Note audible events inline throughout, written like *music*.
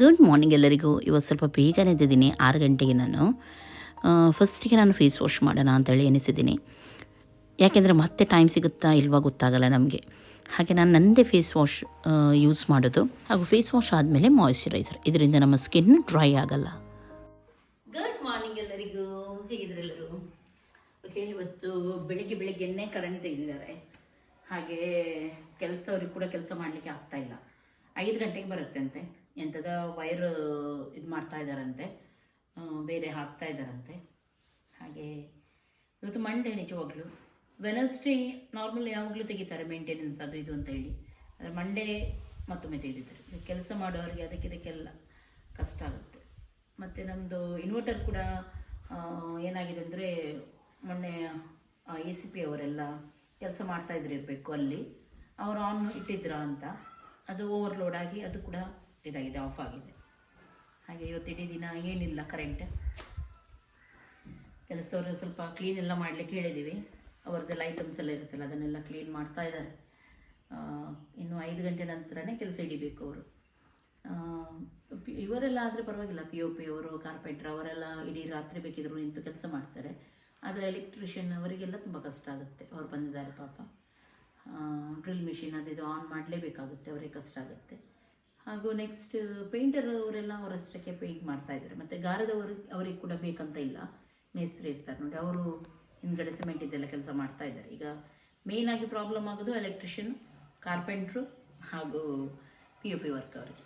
Good morning ಎಲ್ಲರಿಗೂ. ಇವತ್ತು ಸ್ವಲ್ಪ ಬೇಗನೆ ಎದ್ದಿದ್ದೀನಿ, ಆರು ಗಂಟೆಗೆ ನಾನು. ಫಸ್ಟಿಗೆ ನಾನು ಫೇಸ್ ವಾಶ್ ಮಾಡೋಣ ಅಂತೇಳಿ ಎನಿಸಿದ್ದೀನಿ ಯಾಕೆಂದರೆ ಮತ್ತೆ ಟೈಮ್ ಸಿಗುತ್ತಾ ಇಲ್ವಾ ಗೊತ್ತಾಗಲ್ಲ ನಮಗೆ. ಹಾಗೆ ನಾನು ನನ್ನದೇ ಫೇಸ್ ವಾಶ್ ಯೂಸ್ ಮಾಡೋದು. ಹಾಗೂ ಫೇಸ್ ವಾಶ್ ಆದಮೇಲೆ ಮಾಯಿಶ್ಚರೈಸರ್ ಇದರಿಂದ ನಮ್ಮ ಸ್ಕಿನ್ ಡ್ರೈ ಆಗಲ್ಲ. ಗುಡ್ ಮಾರ್ನಿಂಗ್ ಎಲ್ಲರಿಗೂ. ಹೇಗಿದ್ರೆಲ್ಲರೂ ಓಕೆ, ಇವತ್ತು ಬೆಳಿಗ್ಗೆ ಬೆಳಿಗ್ಗೆನೇ ಕರೆಂಟ್ ತೆಗೆದಿದ್ದಾರೆ. ಹಾಗೆ ಕೆಲಸದವ್ರಿಗೆ ಕೂಡ ಕೆಲಸ ಮಾಡಲಿಕ್ಕೆ ಆಗ್ತಾ ಇಲ್ಲ. ಐದು ಗಂಟೆಗೆ ಬರುತ್ತಂತೆ. ಎಂಥದ ವೈರ್ ಇದು ಮಾಡ್ತಾ ಇದ್ದಾರಂತೆ ಬೇರೆ ಹಾಕ್ತಾ ಇದ್ದಾರಂತೆ ಹಾಗೆ ಇವತ್ತು ಮಂಡೇ ನಿಜವಾಗ್ಲೂ. ವೆನಸ್ಡೇ ನಾರ್ಮಲ್ ಯಾವಾಗಲೂ ತೆಗಿತಾರೆ ಮೇಂಟೆನೆನ್ಸ್ ಅದು ಇದು ಅಂತ ಹೇಳಿ. ಆದರೆ ಮಂಡೇ ಮತ್ತೊಮ್ಮೆ ತೆಗೆದಿದ್ದಾರೆ ಕೆಲಸ ಮಾಡೋರಿಗೆ ಅದಕ್ಕೆ ಇದಕ್ಕೆಲ್ಲ ಕಷ್ಟ ಆಗುತ್ತೆ. ಮತ್ತು ನಮ್ಮದು ಇನ್ವರ್ಟರ್ ಕೂಡ ಏನಾಗಿದೆ ಅಂದರೆ ಮೊನ್ನೆ ಎ ಸಿ ಪಿ ಅವರೆಲ್ಲ ಕೆಲಸ ಮಾಡ್ತಾ ಇದ್ರು ಇರಬೇಕು ಅಲ್ಲಿ. ಅವರು ಆನ್ ಇಟ್ಟಿದ್ರಾ ಅಂತ. ಅದು ಓವರ್ಲೋಡ್ ಆಗಿ ಅದು ಕೂಡ ಇದಾಗಿದೆ ಆಫ್ ಆಗಿದೆ. ಹಾಗೆ ಇವತ್ತು ಇಡೀ ದಿನ ಏನಿಲ್ಲ ಕರೆಂಟ್ ಕೆಲಸದವರು ಸ್ವಲ್ಪ ಕ್ಲೀನ್ ಎಲ್ಲ ಮಾಡಲಿಕ್ಕೆ ಹೇಳಿದ್ದೀವಿ ಅವ್ರದ್ದೆಲ್ಲ ಐಟಮ್ಸ್ ಎಲ್ಲ ಇರುತ್ತಲ್ಲ, ಅದನ್ನೆಲ್ಲ ಕ್ಲೀನ್ ಮಾಡ್ತಾ ಇದ್ದಾರೆ. ಇನ್ನು ಐದು ಗಂಟೆ ನಂತರನೇ ಕೆಲಸ ಹಿಡಿಬೇಕು ಅವರು. ಇವರೆಲ್ಲ ಆದರೆ ಪರವಾಗಿಲ್ಲ ಪಿ ಒ ಪಿ ಅವರು ಕಾರ್ಪೆಂಟ್ರ್ ಅವರೆಲ್ಲ ಇಡೀ ರಾತ್ರಿ ಬೇಕಿದ್ರು ನಿಂತು ಕೆಲಸ ಮಾಡ್ತಾರೆ. ಆದರೆ ಎಲೆಕ್ಟ್ರಿಷಿಯನ್ ಅವರಿಗೆಲ್ಲ ತುಂಬ ಕಷ್ಟ ಆಗುತ್ತೆ. ಅವ್ರು ಬಂದಿದ್ದಾರೆ ಪಾಪ. ಡ್ರಿಲ್ ಮಿಷಿನ್ ಅದು ಇದು ಆನ್ ಮಾಡಲೇಬೇಕಾಗುತ್ತೆ, ಅವರಿಗೆ ಕಷ್ಟ ಆಗುತ್ತೆ. ಹಾಗೂ ನೆಕ್ಸ್ಟ್ ಪೇಂಟರ್ ಅವರೆಲ್ಲ ಅವರಷ್ಟಕ್ಕೆ ಪೇಂಟ್ ಮಾಡ್ತಾ ಇದ್ದಾರೆ. ಮತ್ತು ಗಾರದವರು ಅವರಿಗೆ ಕೂಡ ಬೇಕಂತ ಇಲ್ಲ. ಮೇಸ್ತ್ರಿ ಇರ್ತಾರೆ ನೋಡಿ, ಅವರು ಹಿಂದ್ಗಡೆ ಸಿಮೆಂಟ್ ಇದೆಲ್ಲ ಕೆಲಸ ಮಾಡ್ತಾ ಇದ್ದಾರೆ. ಈಗ ಮೇಯ್ನಾಗಿ ಆಗಿ ಪ್ರಾಬ್ಲಮ್ ಆಗೋದು ಎಲೆಕ್ಟ್ರಿಷಿಯನ್ ಕಾರ್ಪೆಂಟ್ರು ಹಾಗೂ ಪಿ ಯು ಪಿ ವರ್ಕ್ ಅವರಿಗೆ.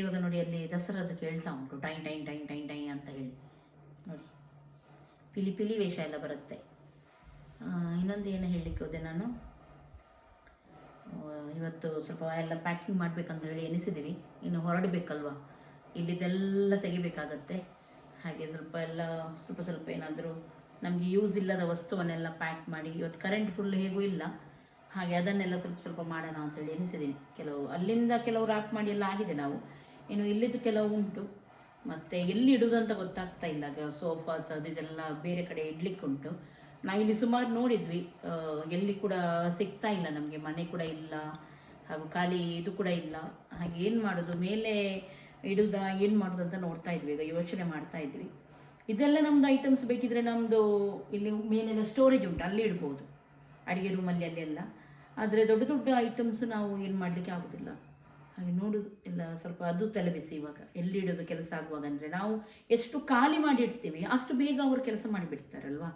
ಇವಾಗ ನೋಡಿ ಅಲ್ಲಿ ದಸರಾದ ಕೇಳ್ತಾ ಉಂಟು. ಟೈನ್ ಟೈನ್ ಟೈನ್ ಟೈನ್ ಟೈನ್ ಅಂತ ಹೇಳಿ. ನೋಡಿ, ಪಿಲಿ ಪಿಲಿ ವೇಷ ಎಲ್ಲ ಬರುತ್ತೆ. ಇನ್ನೊಂದು ಏನು ಹೇಳಲಿಕ್ಕೆ ಹೋದೆ ನಾನು? ಇವತ್ತು ಸ್ವಲ್ಪ ಎಲ್ಲ ಪ್ಯಾಕಿಂಗ್ ಮಾಡಬೇಕಂತ ಹೇಳಿ ಎನಿಸಿದ್ದೀವಿ ಇನ್ನು ಹೊರಡಬೇಕಲ್ವಾ? ಇಲ್ಲಿದೆಲ್ಲ ತೆಗಿಬೇಕಾಗತ್ತೆ. ಹಾಗೆ ಸ್ವಲ್ಪ ಎಲ್ಲ, ಸ್ವಲ್ಪ ಸ್ವಲ್ಪ ಏನಾದರೂ ನಮಗೆ ಯೂಸ್ ಇಲ್ಲದ ವಸ್ತುವನ್ನೆಲ್ಲ ಪ್ಯಾಕ್ ಮಾಡಿ, ಇವತ್ತು ಕರೆಂಟ್ ಫುಲ್ ಹೇಗೂ ಇಲ್ಲ. ಹಾಗೆ ಅದನ್ನೆಲ್ಲ ಸ್ವಲ್ಪ ಸ್ವಲ್ಪ ಮಾಡೋಣ ಅಂತೇಳಿ ಎನಿಸಿದ್ದೀನಿ ಕೆಲವು, ಅಲ್ಲಿಂದ ಕೆಲವು ರ್ಯಾಪ್ ಮಾಡಿ ಎಲ್ಲ ಆಗಿದೆ ನಾವು. ಇನ್ನು ಇಲ್ಲಿದ್ದು ಕೆಲವು ಉಂಟು. ಮತ್ತು ಎಲ್ಲಿ ಇಡುವುದಂತ ಗೊತ್ತಾಗ್ತಾ ಇಲ್ಲ. ಸೋಫಾಸ್ ಅದು ಇದೆಲ್ಲ ಬೇರೆ ಕಡೆ ಇಡ್ಲಿಕ್ಕೆ ಉಂಟು ನಾವು ಇಲ್ಲಿ ಸುಮಾರು ನೋಡಿದ್ವಿ. ಎಲ್ಲಿ ಕೂಡ ಸಿಗ್ತಾ ಇಲ್ಲ ನಮಗೆ, ಮನೆ ಕೂಡ ಇಲ್ಲ, ಹಾಗೂ ಖಾಲಿ ಇದು ಕೂಡ ಇಲ್ಲ. ಹಾಗೆ ಏನು ಮಾಡೋದು? ಮೇಲೆ ಇಡುವುದಾ ಏನು ಮಾಡೋದು ಅಂತ ನೋಡ್ತಾ ಇದ್ವಿ, ಈಗ ಯೋಚನೆ ಮಾಡ್ತಾ ಇದ್ವಿ. ಇದೆಲ್ಲ ನಮ್ದು ಐಟಮ್ಸ್ ಬೇಕಿದ್ರೆ ನಮ್ಮದು ಇಲ್ಲಿ ಮೇಲೆಲ್ಲ ಸ್ಟೋರೇಜ್ ಉಂಟು, ಅಲ್ಲಿ ಇಡ್ಬೋದು. ಅಡುಗೆ ರೂಮಲ್ಲಿ ಅಲ್ಲೆಲ್ಲ ಆದರೆ ದೊಡ್ಡ ದೊಡ್ಡ ಐಟಮ್ಸ್ ನಾವು ಏನು ಮಾಡಲಿಕ್ಕೆ ಆಗೋದಿಲ್ಲ. ಹಾಗೆ ನೋಡೋದು, ಎಲ್ಲ ಸ್ವಲ್ಪ ಅದು ತಲೆಬಿಸಿ ಇವಾಗ. ಎಲ್ಲಿ ಇಡೋದು ಕೆಲಸ ಆಗುವಾಗ ಅಂದರೆ ನಾವು ಎಷ್ಟು ಖಾಲಿ ಮಾಡಿ ಇಡ್ತೀವಿ, ಅಷ್ಟು ಬೇಗ ಅವರು ಕೆಲಸ ಮಾಡಿಬಿಡ್ತಾರಲ್ವಾ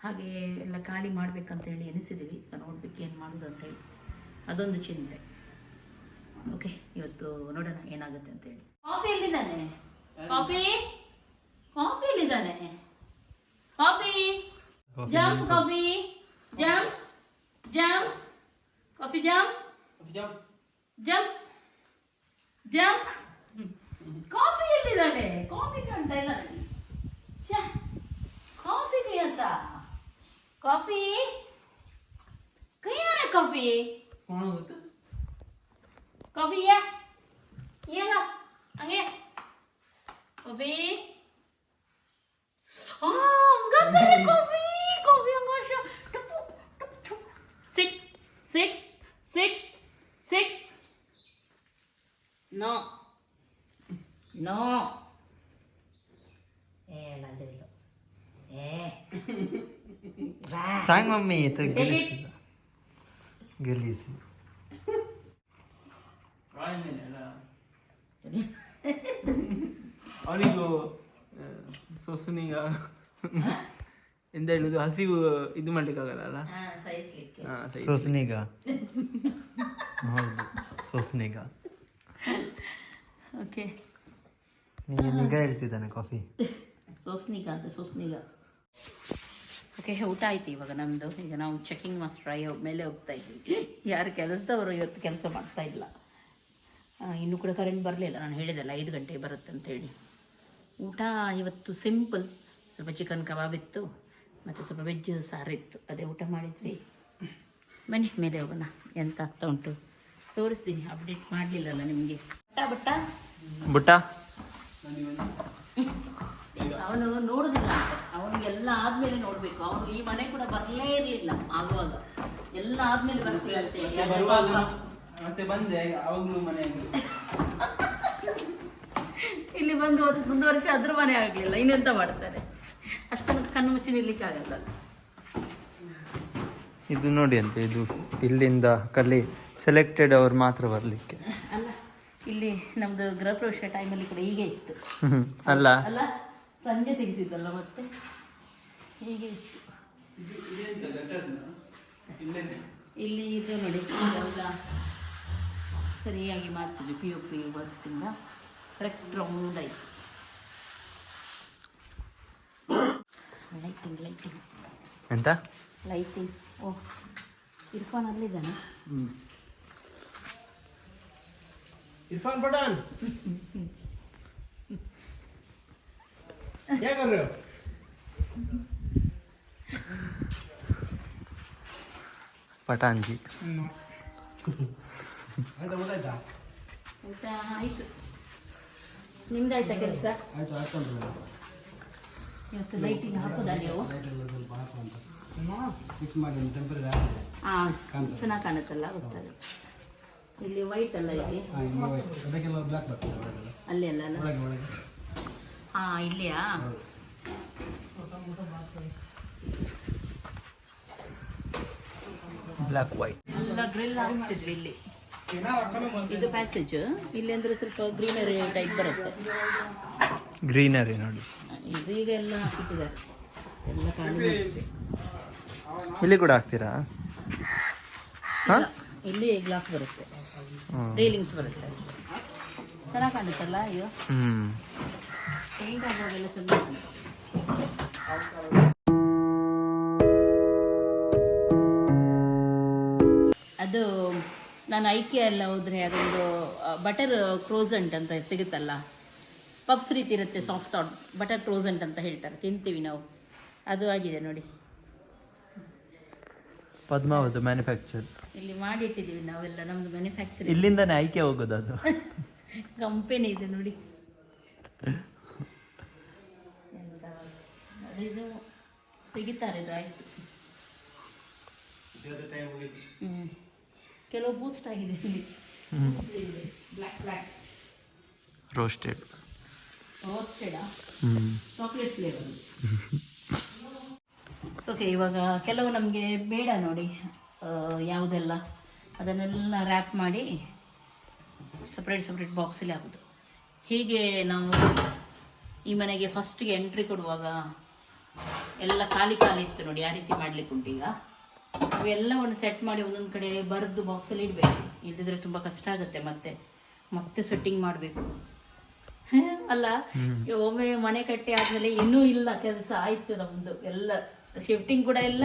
ಹಾಗೆ ಎಲ್ಲ ಖಾಲಿ ಮಾಡಬೇಕಂತ ಹೇಳಿ ಎನಿಸಿದ್ದೀವಿ ನೋಡ್ಬೇಕು ಏನು ಮಾಡೋದು ಅಂತ ಹೇಳಿ ಅದೊಂದು ಚಿಂತೆ. ಓಕೆ ಇವತ್ತು ನೋಡೋಣ ಏನಾಗುತ್ತೆ ಅಂತ ಹೇಳಿ ಕಾಫಿ ಎಲ್ಲಿದ್ದಾನೆ? ಕಾಫಿ? ಕಾಫಿ ಎಲ್ಲಿದ್ದಾನೆ? Coffee? Jam Coffee? Jam Jam Coffee Jam Jam Jam Coffee ಎಲ್ಲಿದ್ದಾನೆ? ಕಾಫಿ ಕಾಣ್ತಾ ಇಲ್ಲ ಕಾಫಿ ಛೆ, ಕಾಫಿ ಕೈಯಸ ಕಾಫಿ ಕೈಯಾರ ಕಾಫಿ ಕಾಫಿ ಯಾ ಏನ ಹಂಗೆ ಕಾಫಿ ಆ ಹಂಗಾಸರೆ ಕಾಫಿ ಕಾಫಿ ಹಂಗಾಶ ಟಪ್ಪು ಟಪ್ಪು Tipu sit sit sit sit no no ಏ ಲಂಜವಿಲ್ಲ ಏ सांग मम्मी तर गेलीस की का? गेलीस ಅವನಿಗೂ ಸೊಸನಿಗ ಎಂತ ಹೇಳುದು ಹಸಿವು ಇದು ಮಾಡ್ಲಿಕ್ಕಾಗಲ್ಲ ಅಲ್ಲ ಹಾ ಸಹಿಸ್ಲಿಕ್ಕೆ ಹಾ, ಸರಿ. सोसनी का ಹೌದು ಸೋಸ್ನಿಗ ಓಕೆ ನಿಮಗೆ ನಿಗ ಹೇಳ್ತಿದ್ದಾನೆ ಕಾಫಿ ಸೋಸ್ನಿಗ ಅಂತ ಸೋಸ್ನಿಗ ಓಕೆ ಊಟ ಆಯ್ತು ಇವಾಗ ನಮ್ಮದು ಈಗ ನಾವು ಚೆಕಿಂಗ್ ಮಾಸ್ಟರ್ ಆಗಿ ಮೇಲೆ ಹೋಗ್ತಾ ಇದ್ವಿ. ಯಾರು ಕೆಲಸದವರು ಇವತ್ತು ಕೆಲಸ ಮಾಡ್ತಾ ಇಲ್ಲ. ಇನ್ನೂ ಕೂಡ ಕರೆಂಟ್ ಬರಲಿಲ್ಲ. ನಾನು ಹೇಳಿದಲ್ಲ, ಐದು ಗಂಟೆಗೆ ಬರುತ್ತೆ ಅಂತೇಳಿ ಊಟ ಇವತ್ತು ಸಿಂಪಲ್ ಸ್ವಲ್ಪ ಚಿಕನ್ ಕಬಾಬ್ ಇತ್ತು, ಮತ್ತು ಸ್ವಲ್ಪ ವೆಜ್ ಸಾರು ಇತ್ತು. ಅದೇ ಊಟ ಮಾಡಿದ್ವಿ. ಬನ್ನಿ, ಮೇಲೆ ಹೋಗೋಣ. ಎಂತ ಆಗ್ತಾ ಉಂಟು. ತೋರಿಸ್ತೀನಿ. ಅಪ್ಡೇಟ್ ಮಾಡಲಿಲ್ಲಲ್ಲ ನಿಮಗೆ. ಬಟ್ಟ ಬಟ್ಟ? ಬುಟ್ಟ? ಅವನು ನೋಡುದಿಲ್ಲ. ಅವನಿಗೆಲ್ಲ ಆದ್ಮೇಲೆ ನೋಡ್ಬೇಕು. ಅವನು ಈ ಮನೆ ಕೂಡ ಬರಲೇ ಇರಲಿಲ್ಲ ಆಗುವಾಗ. ಎಲ್ಲ ಆದ್ಮೇಲೆ ಬರ್ತೀನಿ ಅಂತ ಹೇಳಿ. ಬರುವಾಗ ಪಾಪ. ಮತ್ತೆ ಬಂದೆ ಅವಾಗ್ಲೂ ಒಂದು ವರ್ಷ ಅದ್ರ ಮನೆ ಆಗ್ಲಿಲ್ಲ. ಇನ್ನೆಂತ ಮಾಡ್ತಾರೆ? ಅಷ್ಟು ಕಣ್ಣು ಮುಚ್ಚಿ ನಿಲ್ಲಿಕ್ಕೆ ಆಗಲ್ಲ. ಇದು ನೋಡಿ ಅಂತ ಇದು ಇಲ್ಲಿಂದ ಕಲಿ ಸೆಲೆಕ್ಟೆಡ್ ಅವ್ರು ಮಾತ್ರ ಬರಲಿಕ್ಕೆ. ಅಲ್ಲ ಇಲ್ಲಿ ನಮ್ದು ಗೃಹ ಪ್ರವೇಶ ಟೈಮಲ್ಲಿ ಕೂಡ ಹೀಗೆ ಇತ್ತು. ಅಲ್ಲ. ಅಲ್ಲ ಸಂಜೆ ತೆಗೆಸಿದ್ದಲ್ಲ ಮತ್ತೆ? ಹೀಗೆ ಇಲ್ಲಿ ಇದು ನೋಡಿ ಎಲ್ಲ ಸರಿಯಾಗಿ ಮಾಡ್ತಿದ್ವಿ ಪಿ ಯು ಪಿ ವರ್ಕಿಂದ ಕರೆಕ್ಟ್ ರೌಂಡ್ ಆಯಿತು ಲೈಟಿಂಗ್ ಲೈಟಿಂಗ್ ಎಂತ? ಲೈಟಿಂಗ್ ಓ ಇರ್ಫಾನ್ ಅಲ್ಲಿದ್ದಾನೆ ಇರ್ಫಾನ್ ಪಠಾನ್ क्या कर रहे हो ಪಟಾಂಜಿ ಆಯ್ತಾ ಗೊತ್ತಾಯ್ತಾ ಊಟ ಆಯಿತು ನಿಮ್ದಾಯ್ತಾ ಕೆಲಸ ಆಯ್ತು ಹಾಕೊಂಡ್ರೆ ಇವತ್ತು ಲೈಟಿಂಗ್ ಹಾಕೋದಾ ನೀವು ಸ್ವಲ್ಪ ಹಾಕು ಅಂತ ಮಿಕ್ಸ್ ಮಾಡಿ ಒಂದು ಟೆಂಪರರಿ ಹಾಕಿದೆ ಹಾಂ ಚೆನ್ನಾಗಿ ಕಾಣುತ್ತಲ್ಲ ಗೊತ್ತಾಗುತ್ತೆ ಇಲ್ಲಿ ವೈಟ್ ಅಲ್ಲ ಇಲ್ಲಿ ಹಾಂ ಇಲ್ಲಿ white. ಅದಕ್ಕೆಲ್ಲ ಬ್ಲ್ಯಾಕ್ ಬರ್ತದೆ ಒಳಗೆಲ್ಲ ಅಲ್ಲಿ ಅಲ್ಲ ಅಲ್ಲ ಒಳಗೆ ಒಳಗೆ ಹಾಂ ಇಲ್ಲಿಯಾ? ಬ್ಲ್ಯಾಕ್ ವೈಟ್ ಎಲ್ಲ ಗ್ರಿಲ್ ಹಾಕ್ಸಿದ್ವಿ ಇಲ್ಲಿ. ಇದು ಪ್ಯಾಸೇಜ್ ಇಲ್ಲಿ ಅಂದ್ರೆ ಸ್ವಲ್ಪ ಗ್ರೀನರಿ ಟೈಪ್ ಬರುತ್ತೆ. ಗ್ರೀನರಿ ನೋಡಿ. ಇದು ಈಗ ಎಲ್ಲ ಹಾಕಿದ್ದಾರೆ ಎಲ್ಲ ಕಾಣಿ ಇಲ್ಲಿ ಕೂಡ ಹಾಕ್ತೀರಾ? ಇಲ್ಲಿ ಗ್ಲಾಸ್ ಬರುತ್ತೆ. ರೀಲಿಂಗ್ಸ್ ಬರುತ್ತೆ ಚೆನ್ನಾಗಿ ಕಾಣುತ್ತಲ್ಲ ಅಯ್ಯೋ ಹ್ಮ್. ಪೇಂಟ್ ಚಂದ ಅದು ನಾನು ಐಕೆ ಎಲ್ಲ ಹೋದ್ರೆ ಅದೊಂದು ಬಟರ್ ಕ್ರೋಸಂಟ್ ಅಂತ ಸಿಗುತ್ತಲ್ಲ? ಪಪ್ಸ್ ರೀತಿ ಇರುತ್ತೆ ಸಾಫ್ಟ್ ಸಾಫ್ಟ್ ಬಟರ್ ಕ್ರೋಸಂಟ್ ಅಂತ ಹೇಳ್ತಾರೆ ತಿಂತೀವಿ ನಾವು. ಅದು ಆಗಿದೆ ನೋಡಿ. ಪದ್ಮಾವತ್ ಮ್ಯಾನುಫ್ಯಾಕ್ಚರ್ ಇಲ್ಲಿ ಮಾಡಿಟ್ಟಿದ್ದೀವಿ ನಾವೆಲ್ಲ ನಮ್ದು ಮ್ಯಾನುಫ್ಯಾಕ್ಚರ್ ಇಲ್ಲಿಂದನೇ ಆಯ್ಕೆ ಹೋಗೋದು ಅದು. *laughs* ಕಂಪೆನಿ ಇದೆ ನೋಡಿ. ಇದು ತೆಗಿತಾರೆ ಇದು ಆಯಿತು. ಹ್ಞೂ ಕೆಲವು ಬೂಸ್ಟ್ ಆಗಿದೆ ಇಲ್ಲಿ. ಬ್ಲ್ಯಾಕ್ ಬ್ಲ್ಯಾಕ್ ರೋಸ್ಟೆಡ್ ರೋಸ್ಟೆಡಾ ಹ್ಮ್. ಚಾಕ್ಲೇಟ್ ಫ್ಲೇವರ್ ಓಕೆ ಇವಾಗ ಕೆಲವು ನಮಗೆ ಬೇಡ ನೋಡಿ ಆ, ಯಾವುದೆಲ್ಲ. ಅದನ್ನೆಲ್ಲ ರ್ಯಾಪ್ ಮಾಡಿ ಸಪ್ರೇಟ್ ಸಪ್ರೇಟ್ ಬಾಕ್ಸಲ್ಲಿ ಹಾಕೋದು. ಹೀಗೆ ನಾವು ಈ ಮನೆಗೆ ಫಸ್ಟಿಗೆ ಎಂಟ್ರಿ ಕೊಡುವಾಗ ಎಲ್ಲ ಖಾಲಿ ಖಾಲಿ ಇತ್ತು ನೋಡಿ ಆ ರೀತಿ ಮಾಡ್ಲಿಕ್ಕೆ ಉಂಟು ಈಗ. ಅವೆಲ್ಲವನ್ನು ಸೆಟ್ ಮಾಡಿ ಒಂದೊಂದು ಕಡೆ ಬರೆದು ಬಾಕ್ಸಲ್ಲಿ ಇಡಬೇಕು. ಇಲ್ಲದಿದ್ರೆ ತುಂಬ ಕಷ್ಟ ಆಗುತ್ತೆ ಮತ್ತೆ. ಮತ್ತೆ ಸೆಟ್ಟಿಂಗ್ ಮಾಡಬೇಕು. ಅಲ್ಲ ಒಮ್ಮೆ ಮನೆ ಕಟ್ಟಿ ಆದ್ಮೇಲೆ ಇನ್ನೂ ಇಲ್ಲ ಕೆಲಸ ಆಯ್ತು ನಮ್ದು. ಎಲ್ಲ ಶಿಫ್ಟಿಂಗ್ ಕೂಡ ಇಲ್ಲ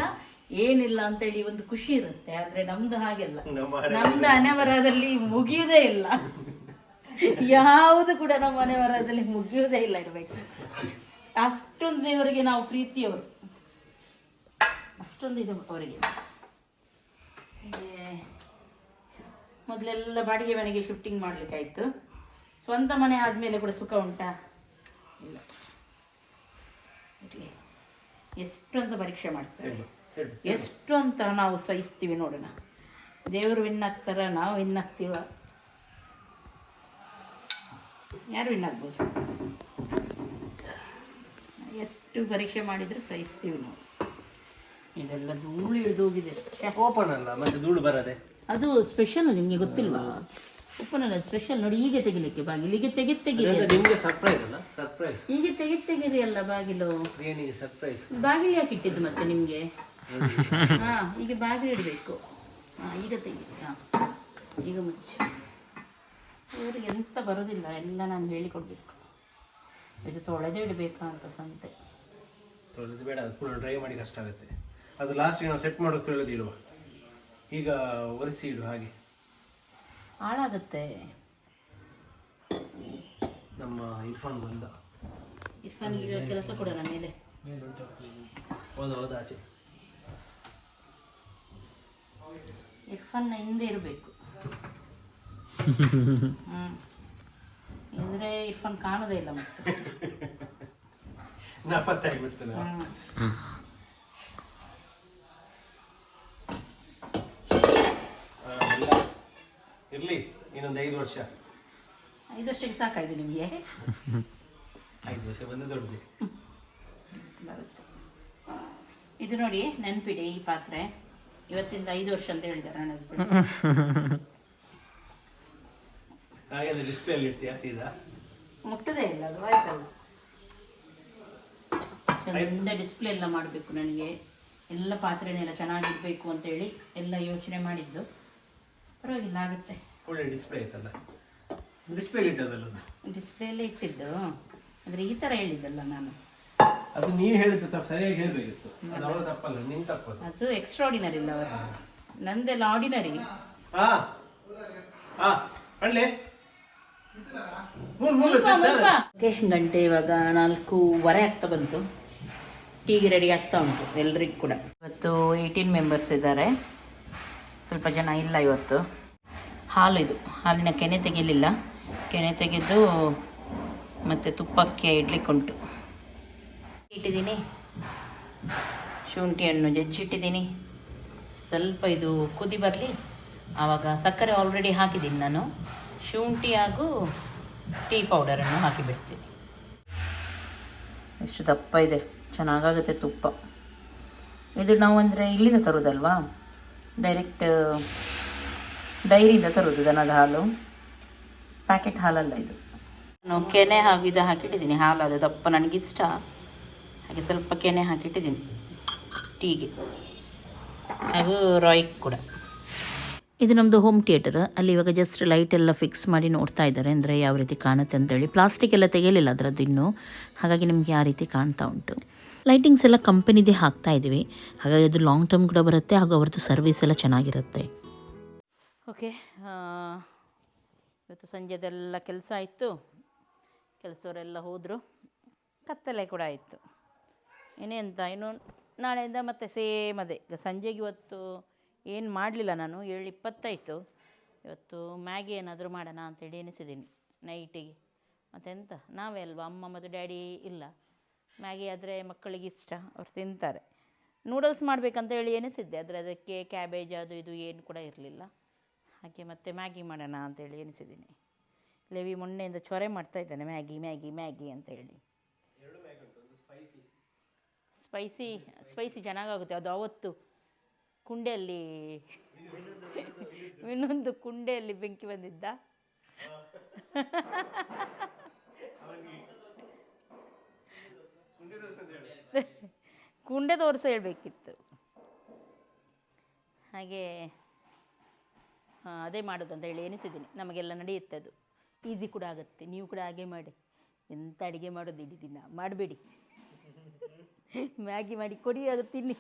ಏನಿಲ್ಲ ಅಂತ ಹೇಳಿ ಒಂದು ಖುಷಿ ಇರುತ್ತೆ. ಆದ್ರೆ ನಮ್ದು ಹಾಗೆಲ್ಲ. ನಮ್ದು ಅನೆವರದಲ್ಲಿ ಮುಗಿಯುವುದೇ ಇಲ್ಲ. *laughs* ಯಾವುದು ಕೂಡ ನಮ್ಮ ಮನೆಯವರದಲ್ಲಿ ಮುಗಿಯುವುದೇ ಇಲ್ಲ ಇರಬೇಕು. ಅಷ್ಟೊಂದು ದೇವರಿಗೆ ನಾವು ಪ್ರೀತಿಯವರು. ಅಷ್ಟೊಂದು ಇದು ಅವರಿಗೆ. ಮೊದಲೆಲ್ಲ ಬಾಡಿಗೆ ಮನೆಗೆ ಶಿಫ್ಟಿಂಗ್ ಮಾಡಲಿಕ್ಕಾಯಿತು ಸ್ವಂತ ಮನೆ ಆದಮೇಲೆ ಕೂಡ ಸುಖ ಉಂಟಾ? ಇಲ್ಲ. ಎಷ್ಟೊಂದು ಪರೀಕ್ಷೆ ಮಾಡ್ತಾರೆ. ಎಷ್ಟು ಅಂತ ನಾವು ಸಹಿಸ್ತೀವಿ ನೋಡೋಣ. ದೇವರು ವಿನ್ ಆಗ್ತಾರ ನಾವು ವಿನ್ ಆಗ್ತೀವ ಯಾರು ವಿನ್ ಆಗ್ಬೋದು? ಎಷ್ಟು ಪರೀಕ್ಷೆ ಮಾಡಿದ್ರು ಸಹಿಸ್ತೀವಿ ನಾವು. ಇದೆಲ್ಲ ಧೂಳು ಹಿಡಿದೋಗಿದೆ ಹೋಗಿದೆ. ಓಪನ್ ಅಲ್ಲ ಮತ್ತೆ ಧೂಳು ಬರದೆ? ಅದು ಸ್ಪೆಷಲ್ ನಿಮಗೆ ಗೊತ್ತಿಲ್ವಾ? ಓಪನ್ ಅಲ್ಲ ಸ್ಪೆಷಲ್ ನೋಡಿ ಹೀಗೆ ತೆಗಿಲಿಕ್ಕೆ ಬಾಗಿಲು ಹೀಗೆ ತೆಗೆದು ತೆಗೀರಿ ಅದು. ಸರ್ಪ್ರೈಸ್ ಅಲ್ಲ? ಸರ್ಪ್ರೈಸ್ ಹೀಗೆ ತೆಗೆದು ತೆಗೀರಿ ಅಲ್ಲ ಬಾಗಿಲು. ಏನಿಗೆ ಸರ್ಪ್ರೈಸ್ ಬಾಗಿಲು ಯಾಕೆ ಇಟ್ಟಿದ್ದು ಮತ್ತೆ ನಿಮಗೆ? ಹಾ ಈಗ ಬಾಗಿಲು ಇಡಬೇಕು. ಹಾ ಈಗ ತೆಗೀರಿ ಹಾ. ಈಗ ಮುಚ್ಚಿ. ಇವರಿಗೆ ಎಂತ ಬರೋದಿಲ್ಲ ಎಲ್ಲ ನಾನು ಹೇಳಿಕೊಡ್ಬೇಕು. ಇದು ತೊಳೆದೇ ಇಡಬೇಕಾ ಅಂತ ಸಂತೆ. ತೊಳೆದು ಬೇಡ ಅದು ಫುಲ್ ಡ್ರೈ ಮಾಡಿ ಕಷ್ಟ ಆಗುತ್ತೆ. ಅದು ಲಾಸ್ಟಿಗೆ ನಾವು ಸೆಟ್ ಮಾಡೋದು ತೊಳೆದು ಇಡುವ ಈಗ ಒರೆಸಿ ಇಡು ಹಾಗೆ. ಹಾಳಾಗುತ್ತೆ. ನಮ್ಮ ಇರ್ಫಾನ್ ಬಂದ. ಇರ್ಫಾನ್ಗೆ ಕೆಲಸ ಕೊಡೋಣ ಮೇಲೆ. ಹೌದು ಹೌದು ಆಚೆ. ಇರ್ಫಾನ್ನ ಹಿಂದೆ ಇರಬೇಕು. *laughs* ಹ್ಮ್. ಇದ್ರೆ ಇರ್ಫನ್ ಕಾಣೋದೇ ಇಲ್ಲ ಮತ್ತೆ. ನಾಪತ್ತೆ ಆಗಿಬಿಡ್ತೇನೆ ಹ್ಮ್. ಇರ್ಲಿ ಇನ್ನೊಂದು ಐದು ವರ್ಷ. ಐದು ವರ್ಷಕ್ಕೆ ಸಾಕಾಯ್ತು ನಿಮಗೆ? ಐದು ವರ್ಷ ಬಂದು ದೊಡ್ಡದು. ಬರುತ್ತೆ. ಇದು ನೋಡಿ ನೆನ್ಪಿಡಿ ಈ ಪಾತ್ರೆ. ಇವತ್ತಿಂದ ಐದು ವರ್ಷ ಅಂತ ಹೇಳಿದ್ದಾರೆ ನನ್ನ ಹಸ್ಬೆಂಡ್ *laughs* ಹಾಗೆಲ್ಲ ಡಿಸ್ಪ್ಲೇಲಿ ಇರ್ತೀಯಾ ಸೀದಾ? ಮುಟ್ಟದೇ ಇಲ್ಲ ಅದು ಆಯ್ತಲ್ಲ. ಚಂದ ಡಿಸ್ಪ್ಲೇ ಎಲ್ಲ ಮಾಡಬೇಕು ನನಗೆ? ಎಲ್ಲ ಪಾತ್ರೆನೆಲ್ಲ ಚೆನ್ನಾಗಿರ್ಬೇಕು ಅಂತೇಳಿ ಎಲ್ಲ ಯೋಚನೆ ಮಾಡಿದ್ದು. ಪರವಾಗಿಲ್ಲ ಆಗುತ್ತೆ. ಒಳ್ಳೆ ಡಿಸ್ಪ್ಲೇ ಐತಲ್ಲ. ಡಿಸ್ಪ್ಲೇ ಇಟ್ಟದಲ್ಲ. ಡಿಸ್ಪ್ಲೇ ಎಲ್ಲ ಇಟ್ಟಿದ್ದು. ಆದರೆ ಈ ಥರ ಹೇಳಿದ್ದಲ್ಲ ನಾನು. ಅದು ನೀ ಹೇಳಿದ್ದು ತಪ್ಪು ಸರಿಯಾಗಿ ಹೇಳಬೇಕಿತ್ತು. ಅದು ಅವಳ ತಪ್ಪಲ್ಲ ನಿಮ್ಮ ತಪ್ಪು ಅದು. ಎಕ್ಸ್ಟ್ರಾಡಿನರಿ ಇಲ್ಲ ಅವರು ನಂದೆಲ್ಲ ಆರ್ಡಿನರಿ ಹಾ. ಹಾ ಓಕೆ ಗಂಟೆ ಇವಾಗ ನಾಲ್ಕೂವರೆ ಆಗ್ತಾ ಬಂತು. ಟೀಗೆ ರೆಡಿ ಆಗ್ತಾ ಉಂಟು ಎಲ್ರಿಗೂ ಕೂಡ. ಇವತ್ತು ಏಯ್ಟೀನ್ ಮೆಂಬರ್ಸ್ ಇದ್ದಾರೆ. ಸ್ವಲ್ಪ ಜನ ಇಲ್ಲ ಇವತ್ತು. ಹಾಲು ಇದು. ಹಾಲಿನ ಕೆನೆ ತೆಗಿಲಿಲ್ಲ. ಕೆನೆ ತೆಗೆದು ಮತ್ತು ತುಪ್ಪಕ್ಕೆ ಇಡ್ಲಿಕ್ಕೆ ಉಂಟು ಇಟ್ಟಿದ್ದೀನಿ. ಶುಂಠಿಯನ್ನು ಹಣ್ಣು ಜಜ್ಜಿಟ್ಟಿದ್ದೀನಿ. ಸ್ವಲ್ಪ ಇದು ಕುದಿ ಬರಲಿ. ಆವಾಗ ಸಕ್ಕರೆ ಆಲ್ರೆಡಿ ಹಾಕಿದ್ದೀನಿ ನಾನು. ಶುಂಠಿ ಹಾಗೂ ಟೀ ಪೌಡರನ್ನು ಹಾಕಿಬಿಡ್ತೀನಿ. ಎಷ್ಟು ದಪ್ಪ ಇದೆ. ಚೆನ್ನಾಗಾಗುತ್ತೆ ತುಪ್ಪ. ಇದು ನಾವು ಅಂದರೆ ಇಲ್ಲಿಂದ ತರೋದಲ್ವಾ? ಡೈರೆಕ್ಟ್ ಡೈರಿಯಿಂದ ತರೋದು ದನದ ಹಾಲು. ಪ್ಯಾಕೆಟ್ ಹಾಲಲ್ಲ ಇದು. ನಾನು ಕೆನೆ ಹಾಗೂ ಇದು ಹಾಕಿಟ್ಟಿದ್ದೀನಿ. ಹಾಲು ಅದು ದಪ್ಪ ನನಗಿಷ್ಟ ಹಾಗೆ ಸ್ವಲ್ಪ ಕೆನೆ ಹಾಕಿಟ್ಟಿದ್ದೀನಿ. ಟೀಗೆ. ಹಾಗೂ ರಾಯ್ಕ್ ಕೂಡ. ಇದು ನಮ್ಮದು ಹೋಮ್ ಥಿಯೇಟರ್ ಅಲ್ಲಿ ಇವಾಗ ಜಸ್ಟ್ ಲೈಟ್ ಎಲ್ಲ ಫಿಕ್ಸ್ ಮಾಡಿ ನೋಡ್ತಾ ಇದ್ದಾರೆ. ಅಂದರೆ ಯಾವ ರೀತಿ ಕಾಣುತ್ತೆ ಅಂತೇಳಿ ಪ್ಲಾಸ್ಟಿಕ್ ಎಲ್ಲ ತೆಗೆಯಲಿಲ್ಲ ಅದರದ್ದು ಇನ್ನೂ. ಹಾಗಾಗಿ ನಿಮ್ಗೆ ಯಾವ ರೀತಿ ಕಾಣ್ತಾ ಉಂಟು. ಲೈಟಿಂಗ್ಸ್ ಎಲ್ಲ ಕಂಪನಿದೇ ಹಾಕ್ತಾ ಇದ್ದೀವಿ. ಹಾಗಾಗಿ ಅದು ಲಾಂಗ್ ಟರ್ಮ್ ಕೂಡ ಬರುತ್ತೆ. ಹಾಗೂ ಅವ್ರದ್ದು ಸರ್ವಿಸ್ ಎಲ್ಲ ಚೆನ್ನಾಗಿರುತ್ತೆ. ಓಕೆ ಇವತ್ತು ಸಂಜೆದೆಲ್ಲ ಕೆಲಸ ಆಯಿತು. ಕೆಲಸದವರೆಲ್ಲ ಹೋದರು. ಕತ್ತಲೆ ಕೂಡ ಆಯಿತು. ಅಂತ, ಇನ್ನು ನಾಳೆಯಿಂದ ಮತ್ತೆ ಸೇಮ್ ಅದೇ. ಈಗ ಸಂಜೆಗೆ ಇವತ್ತು ಏನು ಮಾಡಲಿಲ್ಲ ನಾನು. ಏಳು ಇಪ್ಪತ್ತಾಯಿತು. ಇವತ್ತು ಮ್ಯಾಗಿ ಏನಾದರೂ ಮಾಡೋಣ ಅಂತೇಳಿ ಎನಿಸಿದ್ದೀನಿ ನೈಟಿಗೆ. ಮತ್ತೆಂತ? ನಾವೇ ಅಲ್ವಾ? ಅಮ್ಮ ಮತ್ತು ಡ್ಯಾಡಿ ಇಲ್ಲ. ಮ್ಯಾಗಿ ಆದರೆ ಮಕ್ಕಳಿಗೆ ಇಷ್ಟ. ಅವ್ರು ತಿಂತಾರೆ. ನೂಡಲ್ಸ್ ಮಾಡಬೇಕಂತ ಹೇಳಿ ಎನಿಸಿದ್ದೆ ಆದರೆ ಅದಕ್ಕೆ ಕ್ಯಾಬೇಜ್ ಅದು ಇದು ಏನು ಕೂಡ ಇರಲಿಲ್ಲ. ಹಾಗೆ ಮತ್ತೆ ಮ್ಯಾಗಿ ಮಾಡೋಣ ಅಂತೇಳಿ ಎನಿಸಿದ್ದೀನಿ ಲೆವಿ ಮೊನ್ನೆಯಿಂದ ಚೊರೆ ಮಾಡ್ತಾ ಇದ್ದಾನೆ. ಮ್ಯಾಗಿ ಮ್ಯಾಗಿ ಮ್ಯಾಗಿ ಅಂತ ಹೇಳಿ. ಸ್ಪೈಸಿ ಸ್ಪೈಸಿ ಚೆನ್ನಾಗಾಗುತ್ತೆ. ಅದು ಅವತ್ತು ಕುಂಡೆಯಲ್ಲಿ ಇನ್ನೊಂದು ಕುಂಡೆಯಲ್ಲಿ ಬೆಂಕಿ ಬಂದಿದ್ದ? ಕುಂಡೆ ತೋರಿಸ ಹೇಳಬೇಕಿತ್ತು. ಹಾಗೆ ಅದೇ ಮಾಡೋದು ಅಂತ ಹೇಳಿ ಎನಿಸಿದ್ದೀನಿ ನಮಗೆಲ್ಲ ನಡೆಯುತ್ತೆ ಅದು. ಈಸಿ ಕೂಡ ಆಗುತ್ತೆ. ನೀವು ಕೂಡ ಹಾಗೆ ಮಾಡಿ. ಎಂಥ ಅಡುಗೆ ಮಾಡೋದು ಇಡೀ ದಿನ. ಮಾಡಬೇಡಿ. ಮ್ಯಾಗಿ *laughs* ಮಾಡಿ ಕೊಡಿ, ಅದು ತಿನ್ನಿ.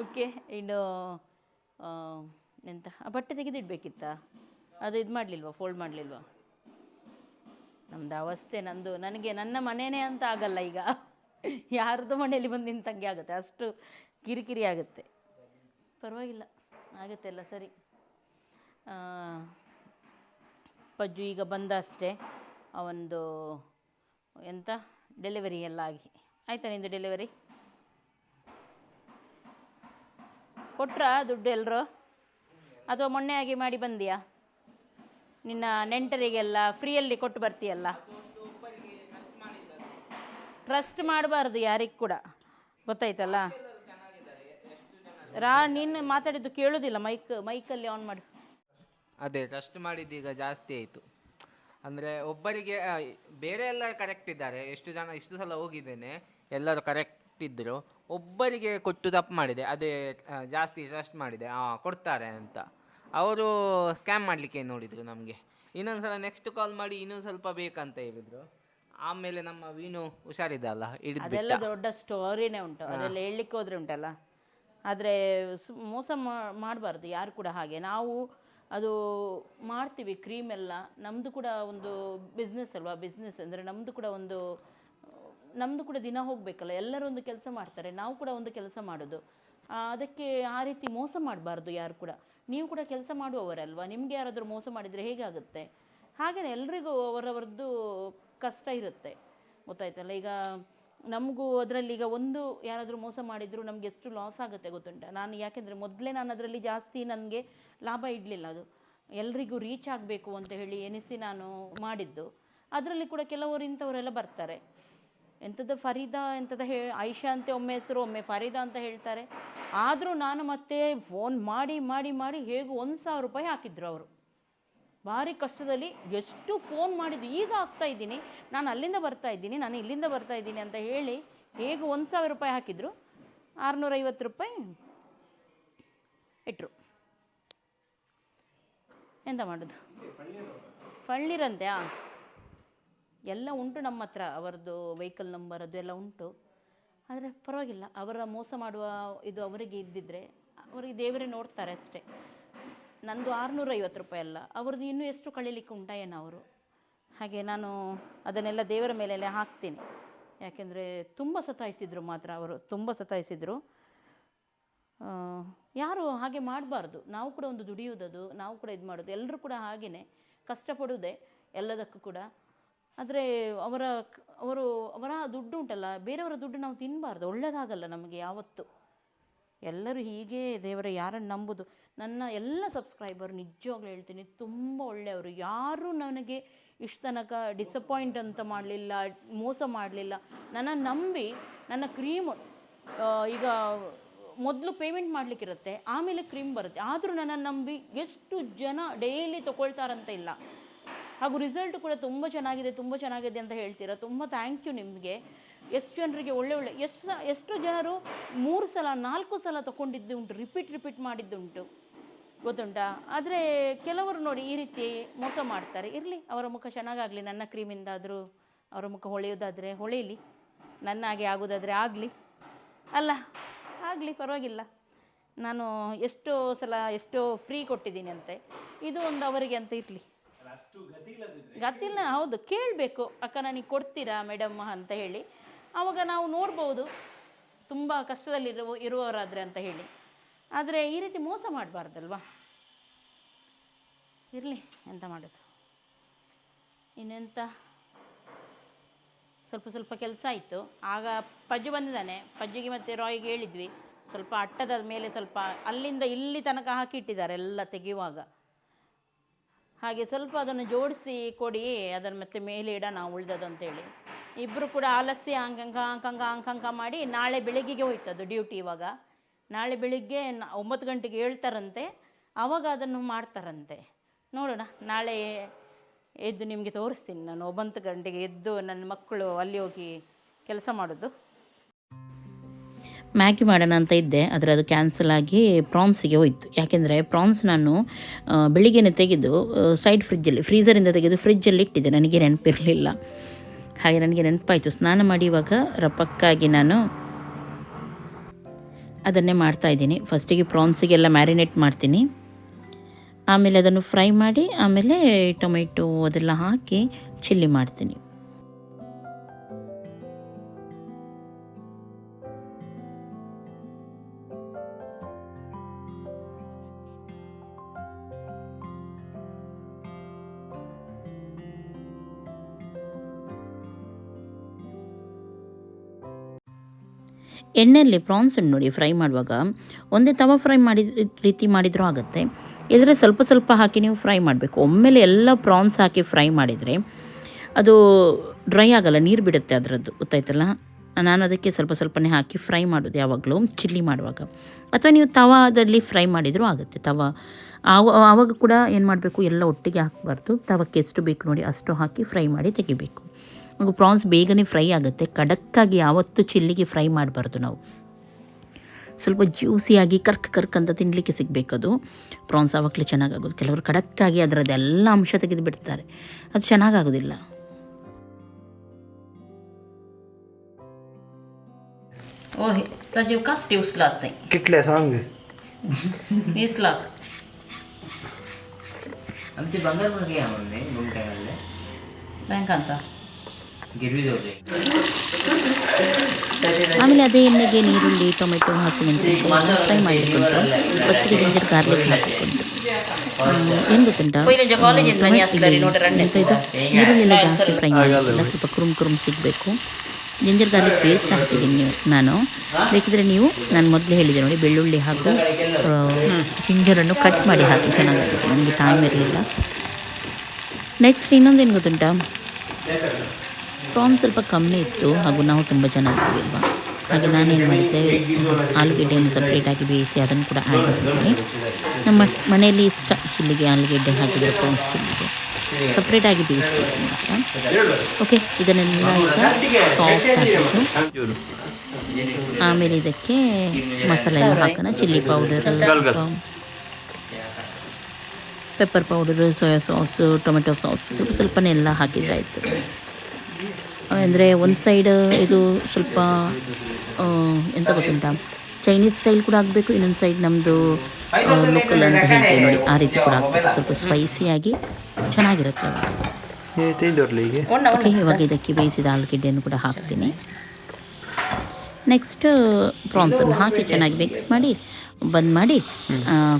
ಓಕೆ, ಇನ್ನು ಎಂತ? ಬಟ್ಟೆ ತೆಗೆದಿಡ್ಬೇಕಿತ್ತ? ಅದು ಇದು ಮಾಡಲಿಲ್ವಾ? ಫೋಲ್ಡ್ ಮಾಡಲಿಲ್ವಾ? ನಮ್ದು ಅವಸ್ಥೆ, ನಂದು, ನನಗೆ ನನ್ನ ಮನೆಯೇ ಅಂತ ಆಗಲ್ಲ ಈಗ. ಯಾರ್ದು ಮನೆಯಲ್ಲಿ ಬಂದು ನಿಂತಂಗೆ ಆಗುತ್ತೆ. ಅಷ್ಟು ಕಿರಿಕಿರಿ ಆಗುತ್ತೆ. ಪರವಾಗಿಲ್ಲ, ಆಗುತ್ತೆ ಎಲ್ಲ ಸರಿ. ಪಜ್ಜು ಈಗ ಬಂದ ಅಷ್ಟೇ ಅವನದು ಎಂತ? ಡೆಲಿವರಿ ಎಲ್ಲ ಆಗಿ. ಆಯಿತಾ ನಿಂದು ಡೆಲಿವರಿ ಕೊಟ್ರಾ ದುಡ್ಡು ಎಲ್ಲರೂ ಅಥವಾ ಮೊನ್ನೆ ಆಗಿ ಮಾಡಿ ಬಂದಿಯಾ? ನಿನ್ನ ನೆಂಟರಿಗೆಲ್ಲ ಫ್ರೀಯಲ್ಲಿ ಕೊಟ್ಟು ಬರ್ತೀಯಲ್ಲ? ಟ್ರಸ್ಟ್ ಮಾಡಬಾರ್ದು ಯಾರಿಗೆ ಕೂಡ. ಗೊತ್ತಾಯ್ತಲ್ಲ? ರಾ, ನೀನು ಮಾತಾಡಿದ್ದು ಕೇಳೋದಿಲ್ಲ ಮೈಕ್ ಮೈಕಲ್ಲಿ ಆನ್ ಮಾಡಿ. ಅದೇ ಟ್ರಸ್ಟ್ ಮಾಡಿದ್ದೀಗ ಜಾಸ್ತಿ ಆಯಿತು. ಅಂದರೆ ಒಬ್ಬರಿಗೆ ಬೇರೆ ಎಲ್ಲ ಕರೆಕ್ಟ್ ಇದ್ದಾರೆ. ಎಷ್ಟು ಜನ, ಇಷ್ಟು ಸಲ ಹೋಗಿದ್ದೇನೆ. ಎಲ್ಲರೂ ಕರೆಕ್ಟ್ ಇದ್ದರು ಒಬ್ಬರಿಗೆ ಕೊಟ್ಟು ತಪ್ಪು ಮಾಡಿದೆ. ಅದೇ ಜಾಸ್ತಿ ಟ್ರಸ್ಟ್ ಮಾಡಿದೆ. ಹಾಂ ಕೊಡ್ತಾರೆ ಅಂತ. ಅವರು ಸ್ಕ್ಯಾಮ್ ಮಾಡಲಿಕ್ಕೆ ನೋಡಿದರು ನಮಗೆ. ಇನ್ನೊಂದು ಸಲ ನೆಕ್ಸ್ಟ್ ಕಾಲ್ ಮಾಡಿ ಇನ್ನೊಂದು ಸ್ವಲ್ಪ ಬೇಕಂತ ಹೇಳಿದರು. ಆಮೇಲೆ ನಮ್ಮ ವೀಣು ಹುಷಾರಿದ್ದಲ್ಲ ಹಿಡಿದು ಅದೆಲ್ಲ ದೊಡ್ಡ ಸ್ಟೋರಿನೇ ಉಂಟು. ಅದೆಲ್ಲ ಹೇಳಲಿಕ್ಕೆ ಹೋದ್ರೆ ಉಂಟಲ್ಲ? ಆದರೆ ಮೋಸ ಮಾಡಬಾರ್ದು. ಯಾರು ಕೂಡ ಹಾಗೆ. ನಾವು ಅದು ಮಾಡ್ತೀವಿ ಕ್ರೀಮ್ ಎಲ್ಲ. ನಮ್ಮದು ಕೂಡ ಒಂದು ಬಿಸ್ನೆಸ್ ಅಲ್ವಾ? ಬಿಸ್ನೆಸ್ ಅಂದರೆ ನಮ್ಮದು ಕೂಡ ಒಂದು ನಮ್ಮದು ಕೂಡ ದಿನ ಹೋಗಬೇಕಲ್ಲ, ಎಲ್ಲರೂ ಒಂದು ಕೆಲಸ ಮಾಡ್ತಾರೆ, ನಾವು ಕೂಡ ಒಂದು ಕೆಲಸ ಮಾಡೋದು. ಅದಕ್ಕೆ ಆ ರೀತಿ ಮೋಸ ಮಾಡಬಾರ್ದು ಯಾರು ಕೂಡ. ನೀವು ಕೂಡ ಕೆಲಸ ಮಾಡುವವರಲ್ವಾ? ನಿಮಗೆ ಯಾರಾದರೂ ಮೋಸ ಮಾಡಿದರೆ ಹೇಗಾಗುತ್ತೆ? ಹಾಗೆಯೇ ಎಲ್ರಿಗೂ ಅವರವರದ್ದು ಕಷ್ಟ ಇರುತ್ತೆ. ಗೊತ್ತಾಯ್ತಲ್ಲ? ಈಗ ನಮಗೂ ಅದರಲ್ಲಿ ಈಗ ಒಂದು ಯಾರಾದರೂ ಮೋಸ ಮಾಡಿದರೂ ನಮಗೆ ಎಷ್ಟು ಲಾಸ್ ಆಗುತ್ತೆ ಗೊತ್ತುಂಟ? ನಾನು ಯಾಕೆಂದರೆ ಮೊದಲೇ ನಾನು ಅದರಲ್ಲಿ ಜಾಸ್ತಿ ನನಗೆ ಲಾಭ ಇಡಲಿಲ್ಲ ಅದು. ಎಲ್ರಿಗೂ ರೀಚ್ ಆಗಬೇಕು ಅಂತ ಹೇಳಿ ಎನಿಸಿ ನಾನು ಮಾಡಿದ್ದು. ಅದರಲ್ಲಿ ಕೂಡ ಕೆಲವರು ಇಂಥವರೆಲ್ಲ ಬರ್ತಾರೆ. ಎಂಥದ್ದು ಫರೀದಾ ಎಂಥದ್ದು ಹೇ ಆಯಿಷಾ ಅಂತ ಒಮ್ಮೆ ಹೆಸರು ಒಮ್ಮೆ ಫರೀದಾ ಅಂತ ಹೇಳ್ತಾರೆ. ಆದರೂ ನಾನು ಮತ್ತೆ ಫೋನ್ ಮಾಡಿ ಮಾಡಿ ಮಾಡಿ ಹೇಗೂ ಒಂದು ಸಾವಿರ ರೂಪಾಯಿ ಹಾಕಿದ್ರು ಅವರು. ಭಾರಿ ಕಷ್ಟದಲ್ಲಿ ಎಷ್ಟು ಫೋನ್ ಮಾಡಿದ್ದು ಈಗ ಆಗ್ತಾ ಇದ್ದೀನಿ. ನಾನು ಅಲ್ಲಿಂದ ಬರ್ತಾ ಇದ್ದೀನಿ ನಾನು ಇಲ್ಲಿಂದ ಬರ್ತಾ ಇದ್ದೀನಿ ಅಂತ ಹೇಳಿ ಹೇಗೆ ಒಂದು ಸಾವಿರ ರೂಪಾಯಿ ಹಾಕಿದ್ರು. ಆರುನೂರೈವತ್ತು ರೂಪಾಯಿ ಇಟ್ಟರು ಎಂತ ಮಾಡೋದು? ಫಳ್ಳಿರಂತೆ ಎಲ್ಲ ಉಂಟು ನಮ್ಮ ಹತ್ರ, ಅವರದ್ದು ವೆಹಿಕಲ್ ನಂಬರ್ ಅದು ಎಲ್ಲ ಉಂಟು. ಆದರೆ ಪರವಾಗಿಲ್ಲ, ಅವರ ಮೋಸ ಮಾಡುವ ಇದು ಅವರಿಗೆ ಇದ್ದಿದ್ರೆ ಅವರಿಗೆ ದೇವರೇ ನೋಡ್ತಾರೆ ಅಷ್ಟೇ. ನಂದು ಆರುನೂರೈವತ್ತು ರೂಪಾಯಿ ಅಲ್ಲ, ಅವ್ರದ್ದು ಇನ್ನೂ ಎಷ್ಟು ಕಳೀಲಿಕ್ಕೆ ಉಂಟ ಏನೋ ಅವರು. ಹಾಗೆ ನಾನು ಅದನ್ನೆಲ್ಲ ದೇವರ ಮೇಲೆಲ್ಲ ಹಾಕ್ತೀನಿ. ಯಾಕೆಂದರೆ ತುಂಬ ಸತಾಯಿಸಿದರು ಮಾತ್ರ ಅವರು, ತುಂಬ ಸತಾಯಿಸಿದರು. ಯಾರು ಹಾಗೆ ಮಾಡಬಾರ್ದು, ನಾವು ಕೂಡ ಒಂದು ದುಡಿಯುವುದದು ನಾವು ಕೂಡ ಇದು ಮಾಡೋದು ಎಲ್ಲರೂ ಕೂಡ ಹಾಗೆಯೇ ಕಷ್ಟಪಡುವುದೇ ಎಲ್ಲದಕ್ಕೂ ಕೂಡ. ಆದರೆ ಅವರ ಅವರು, ಅವರ ದುಡ್ಡು ಉಂಟಲ್ಲ, ಬೇರೆಯವರ ದುಡ್ಡು ನಾವು ತಿನ್ನಬಾರ್ದು ಒಳ್ಳೆಯದಾಗಲ್ಲ ನಮಗೆ ಯಾವತ್ತು. ಎಲ್ಲರೂ ಹೀಗೆ ದೇವರ, ಯಾರನ್ನು ನಂಬುದು? ನನ್ನ ಎಲ್ಲ ಸಬ್ಸ್ಕ್ರೈಬರ್ ನಿಜವಾಗ್ಲೂ ಹೇಳ್ತೀನಿ, ತುಂಬ ಒಳ್ಳೆಯವರು. ಯಾರೂ ನನಗೆ ಇಷ್ಟು ತನಕ ಡಿಸಪಾಯಿಂಟ್ ಅಂತ ಮಾಡಲಿಲ್ಲ, ಮೋಸ ಮಾಡಲಿಲ್ಲ. ನನ್ನ ನಂಬಿ, ನನ್ನ ಕ್ರೀಮ್ ಈಗ ಮೊದಲು ಪೇಮೆಂಟ್ ಮಾಡಲಿಕ್ಕಿರುತ್ತೆ ಆಮೇಲೆ ಕ್ರೀಮ್ ಬರುತ್ತೆ. ಆದರೂ ನನ್ನ ನಂಬಿ ಎಷ್ಟು ಜನ ಡೈಲಿ ತಗೊಳ್ತಾರಂತ ಇಲ್ಲ. ಹಾಗೂ ರಿಸಲ್ಟ್ ಕೂಡ ತುಂಬ ಚೆನ್ನಾಗಿದೆ ತುಂಬ ಚೆನ್ನಾಗಿದೆ ಅಂತ ಹೇಳ್ತೀರಾ? ತುಂಬ ಥ್ಯಾಂಕ್ ಯು ನಿಮಗೆ. ಎಷ್ಟು ಜನರಿಗೆ ಒಳ್ಳೆ ಒಳ್ಳೆ, ಎಷ್ಟು ಎಷ್ಟು ಜನರು ಮೂರು ಸಲ, ನಾಲ್ಕು ಸಲ ತಗೊಂಡಿದ್ದು ಉಂಟು ರಿಪೀಟ್ ರಿಪೀಟ್ ಮಾಡಿದ್ದುಂಟು. ಗೊತ್ತುಂಟಾ? ಆದರೆ ಕೆಲವರು ನೋಡಿ ಈ ರೀತಿ ಮೋಸ ಮಾಡ್ತಾರೆ. ಇರಲಿ, ಅವರ ಮುಖ ಚೆನ್ನಾಗಾಗಲಿ, ನನ್ನ ಕ್ರೀಮಿಂದಾದರೂ ಅವರ ಮುಖ ಹೊಳೆಯೋದಾದರೆ ಹೊಳೆಯಲಿ ನನ್ನ ಹಾಗೆ ಆಗೋದಾದರೆ ಆಗಲಿ. ಅಲ್ಲ, ಆಗಲಿ, ಪರವಾಗಿಲ್ಲ. ನಾನು ಎಷ್ಟೋ ಸಲ, ಎಷ್ಟೋ ಫ್ರೀ ಕೊಟ್ಟಿದ್ದೀನಿ ಅಂತೆ ಇದು ಒಂದು ಅವರಿಗೆ ಅಂತ ಇರಲಿ. ಗೊತ್ತಿಲ್ಲ ಹೌದು ಕೇಳಬೇಕು. ಅಕ್ಕ ನನಗೆ ಕೊಡ್ತೀರಾ ಮೇಡಮ್ ಅಂತ ಹೇಳಿ. ಆವಾಗ ನಾವು ನೋಡ್ಬೋದು. ತುಂಬ ಕಷ್ಟದಲ್ಲಿರುವ ಇರುವವರಾದರೆ ಅಂತ ಹೇಳಿ. ಆದರೆ ಈ ರೀತಿ ಮೋಸ ಮಾಡಬಾರ್ದಲ್ವಾ? ಇರಲಿ ಎಂತ ಮಾಡೋದು? ಇನ್ನೆಂತ? ಸ್ವಲ್ಪ ಸ್ವಲ್ಪ ಕೆಲಸ ಆಯಿತು. ಆಗ ಪಜ್ಜು ಬಂದಿದ್ದಾನೆ. ಪಜ್ಜಿಗೆ ಮತ್ತು ರಾಯಿಗೆ ಹೇಳಿದ್ವಿ. ಸ್ವಲ್ಪ ಅಟ್ಟದ ಮೇಲೆ ಸ್ವಲ್ಪ ಅಲ್ಲಿಂದ ಇಲ್ಲಿ ತನಕ ಹಾಕಿಟ್ಟಿದ್ದಾರೆ ಎಲ್ಲ ತೆಗೆಯುವಾಗ. ಹಾಗೆ ಸ್ವಲ್ಪ ಅದನ್ನು ಜೋಡಿಸಿ ಕೊಡಿ, ಅದನ್ನು ಮತ್ತೆ ಮೇಲೆ ಇಡ, ನಾವು ಉಳ್ದದ್ದು ಅಂತೇಳಿ ಇಬ್ಬರು ಕೂಡ ಆಲಸ್ಯ ಅಂಕಂಕ ಅಂಕಂಕ ಅಂಕಂಕ ಮಾಡಿ ನಾಳೆ ಬೆಳಗ್ಗೆಗೆ ಹೋಯ್ತದು ಡ್ಯೂಟಿ ಇವಾಗ. ನಾಳೆ ಬೆಳಿಗ್ಗೆ ಒಂಬತ್ತು ಗಂಟೆಗೆ ಹೇಳ್ತಾರಂತೆ, ಅವಾಗ ಅದನ್ನು ಮಾಡ್ತಾರಂತೆ. ನೋಡೋಣ, ನಾಳೆ ಎದ್ದು ನಿಮಗೆ ತೋರಿಸ್ತೀನಿ. ನಾನು ಒಂಬತ್ತು ಗಂಟೆಗೆ ಎದ್ದು ನನ್ನ ಮಕ್ಕಳು ಅಲ್ಲಿ ಹೋಗಿ ಕೆಲಸ ಮಾಡೋದು. ಮ್ಯಾಗಿ ಮಾಡೋಣ ಅಂತ ಇದ್ದೆ, ಆದರೆ ಅದು ಕ್ಯಾನ್ಸಲ್ ಆಗಿ ಪ್ರಾನ್ಸಿಗೆ ಹೋಯಿತು. ಯಾಕೆಂದರೆ ಪ್ರಾನ್ಸ್ ನಾನು ಬೆಳಿಗ್ಗೆನೇ ತೆಗೆದು ಸೈಡ್ ಫ್ರಿಜ್ಜಲ್ಲಿ ಫ್ರೀಸರಿಂದ ತೆಗೆದು ಫ್ರಿಜ್ಜಲ್ಲಿ ಇಟ್ಟಿದ್ದೆ. ನನಗೆ ನೆನಪಿರಲಿಲ್ಲ. ಹಾಗೆ ನನಗೆ ನೆನಪಾಯಿತು. ಸ್ನಾನ ಮಾಡಿ ಇವಾಗ ರಪ್ಪಕ್ಕಾಗಿ ನಾನು ಅದನ್ನೇ ಮಾಡ್ತಾ ಇದ್ದೀನಿ. ಫಸ್ಟಿಗೆ ಪ್ರಾನ್ಸಿಗೆಲ್ಲ ಮ್ಯಾರಿನೇಟ್ ಮಾಡ್ತೀನಿ. ಆಮೇಲೆ ಅದನ್ನು ಫ್ರೈ ಮಾಡಿ, ಆಮೇಲೆ ಟೊಮೆಟೊ ಅದೆಲ್ಲ ಹಾಕಿ ಚಿಲ್ಲಿ ಮಾಡ್ತೀನಿ. ಎಣ್ಣೆಯಲ್ಲಿ ಪ್ರಾನ್ಸನ್ನು ನೋಡಿ ಫ್ರೈ ಮಾಡುವಾಗ ಒಂದೇ ತವ ಫ್ರೈ ಮಾಡಿದ ರೀತಿ ಮಾಡಿದರೂ ಆಗುತ್ತೆ. ಇದರ ಸ್ವಲ್ಪ ಸ್ವಲ್ಪ ಹಾಕಿ ನೀವು ಫ್ರೈ ಮಾಡಬೇಕು. ಒಮ್ಮೆಲೆ ಎಲ್ಲ ಪ್ರಾನ್ಸ್ ಹಾಕಿ ಫ್ರೈ ಮಾಡಿದರೆ ಅದು ಡ್ರೈ ಆಗಲ್ಲ, ನೀರು ಬಿಡುತ್ತೆ ಅದರದ್ದು. ಗೊತ್ತಾಯ್ತಲ್ಲ? ನಾನು ಅದಕ್ಕೆ ಸ್ವಲ್ಪ ಸ್ವಲ್ಪನೇ ಹಾಕಿ ಫ್ರೈ ಮಾಡೋದು ಯಾವಾಗಲೂ, ಚಿಲ್ಲಿ ಮಾಡುವಾಗ. ಅಥವಾ ನೀವು ತವಾದಲ್ಲಿ ಫ್ರೈ ಮಾಡಿದರೂ ಆಗುತ್ತೆ. ತವ ಆವ, ಆವಾಗ ಕೂಡ ಏನು ಮಾಡಬೇಕು? ಎಲ್ಲ ಒಟ್ಟಿಗೆ ಹಾಕಬಾರ್ದು. ತವಕ್ಕೆ ಎಷ್ಟು ಬೇಕು ನೋಡಿ ಅಷ್ಟು ಹಾಕಿ ಫ್ರೈ ಮಾಡಿ ತೆಗಿಬೇಕು. ಹಾಗೂ ಪ್ರಾನ್ಸ್ ಬೇಗನೆ ಫ್ರೈ ಆಗುತ್ತೆ ಖಡಕ್ಕಾಗಿ ಯಾವತ್ತೂ ಚಿಲ್ಲಿಗೆ ಫ್ರೈ ಮಾಡಬಾರ್ದು ನಾವು ಸ್ವಲ್ಪ ಜ್ಯೂಸಿಯಾಗಿ ಕರ್ಕ್ ಕರ್ಕ್ ಅಂತ ತಿನ್ನಲಿಕ್ಕೆ ಸಿಗಬೇಕದು ಪ್ರಾನ್ಸ್ ಆವಾಗಲೇ ಚೆನ್ನಾಗಾಗೋದು ಕೆಲವರು ಖಡಕ್ಕಾಗಿ ಅದರದ್ದೆಲ್ಲ ಅಂಶ ತೆಗೆದು ಬಿಡ್ತಾರೆ ಅದು ಚೆನ್ನಾಗಾಗೋದಿಲ್ಲ ಓಹೆ ರಾಜೀವ್ ಕಾಸ್ಟ್ ಯೂಸ್ಲಾಗ್ತೈ किटले सांग ಯೂಸ್ಲಾಗ್ आमचे बंगाल पण घ्या म्हणणे गुमट्यामध्ये ಆಮೇಲೆ ಅದೇ ಎಣ್ಣೆಗೆ ನೀರುಳ್ಳಿ ಟೊಮೆಟೊ ಹಸಿಮೆಣಸಿನಕಾಯಿ ಫ್ರೈ ಮಾಡಿಕೊಂಡು ಫಸ್ಟಿಗೆ ಜಿಂಜರ್ ಗಾರ್ಲಿಕ್ ಹಾಕಿಕೊಂಡು ಏನು ಗೊತ್ತುಂಟಾ? ಎಂತ ಇದು? ಜಾಸ್ತಿ ಫ್ರೈ ಮಾಡಿಲ್ಲ ಸ್ವಲ್ಪ ಕುರುಮ್ ಕುರುಮ್ ಸಿಗಬೇಕು. ಜಿಂಜರ್ ಗಾರ್ಲಿಕ್ ಪೇಸ್ಟ್ ಹಾಕ್ತಿದ್ದೀನಿ ನೀವು ನಾನು. ಬೇಕಿದ್ರೆ ನೀವು ನಾನು ಮೊದಲೇ ಹೇಳಿದೆ ನೋಡಿ ಬೆಳ್ಳುಳ್ಳಿ ಹಾಗೂ ಜಿಂಜರನ್ನು ಕಟ್ ಮಾಡಿ ಹಾಕಿ. ಚೆನ್ನಾಗಿರ್ತದೆ ನನಗೆ ಟೈಮ್ ಇರಲಿಲ್ಲ. ನೆಕ್ಸ್ಟ್ ಇನ್ನೊಂದು ಏನು ಗೊತ್ತುಂಟಾ? ಪ್ರಾನ್ ಸ್ವಲ್ಪ ಕಮ್ಮಿ ಇತ್ತು ಹಾಗೂ ನಾವು ತುಂಬ ಜನ ಹಾಗೆ ನಾನೇನು ಮಾಡಿದ್ದೆ? ಆಲೂಗೆಡ್ಡೆಯನ್ನು ಸಪ್ರೇಟಾಗಿ ಬೇಯಿಸಿ ಅದನ್ನು ಕೂಡ ಆ್ಯಡ್ ಮಾಡ್ತೀನಿ. ನಮ್ಮ ಮನೆಯಲ್ಲಿ ಇಷ್ಟ ಚಿಲ್ಲಿಗೆ ಆಲೂಗೆಡ್ಡೆ ಹಾಕಿದರೆ ಪ್ರಾನ್ಸ್ ಚಿಲ್ಲಿಗೆ. ಸಪ್ರೇಟಾಗಿ ಬೇಯಿಸ್ಬೇಕು ಮಾತ್ರ. ಓಕೆ ಇದನ್ನೆಲ್ಲ ಈಗ ಸಾಫ್ಟ್ ಹಾಕಿದ್ದು ಆಮೇಲೆ ಇದಕ್ಕೆ ಮಸಾಲೆ ಎಲ್ಲ ಹಾಕೋಣ. Chilli powder pepper powder soya sauce tomato sauce ಸ್ವಲ್ಪ ಸ್ವಲ್ಪನೇ ಎಲ್ಲ ಹಾಕಿದ್ರೆ ಆಯಿತು. ಅಂದರೆ ಒಂದು ಸೈಡ್ ಇದು ಸ್ವಲ್ಪ ಎಂತ ಗೊತ್ತುಂಟ? ಚೈನೀಸ್ ಸ್ಟೈಲ್ ಕೂಡ ಆಗಬೇಕು ಇನ್ನೊಂದು ಸೈಡ್ ನಮ್ಮದು ಲೋಕಲ್ ಅಂತ ಹೇಳ್ತೀವಿ ನೋಡಿ ಆ ರೀತಿ ಕೂಡ ಆಗಬೇಕು. ಸ್ವಲ್ಪ ಸ್ಪೈಸಿಯಾಗಿ ಚೆನ್ನಾಗಿರುತ್ತೆ ಓಕೆ ಇವಾಗ ಇದಕ್ಕೆ ಬೇಯಿಸಿದ ಆಲೂಗೆಡ್ಡೆಯನ್ನು ಕೂಡ ಹಾಕ್ತೀನಿ. ನೆಕ್ಸ್ಟ್ ಪ್ರಾನ್ಸನ್ನು ಹಾಕಿ ಚೆನ್ನಾಗಿ ಮಿಕ್ಸ್ ಮಾಡಿ ಬಂದ್ ಮಾಡಿ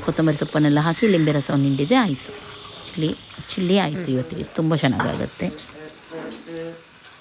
ಕೊತ್ತಂಬರಿ ಸೊಪ್ಪನ್ನೆಲ್ಲ ಹಾಕಿ ಲಿಂಬೆ ರಸವನ್ನು ಹಿಂಡಿದೆ ಆಯಿತು. ಚಿಲ್ಲಿ ಚಿಲ್ಲಿ ಆಯಿತು ಇವತ್ತಿಗೆ ತುಂಬ ಚೆನ್ನಾಗಾಗುತ್ತೆ.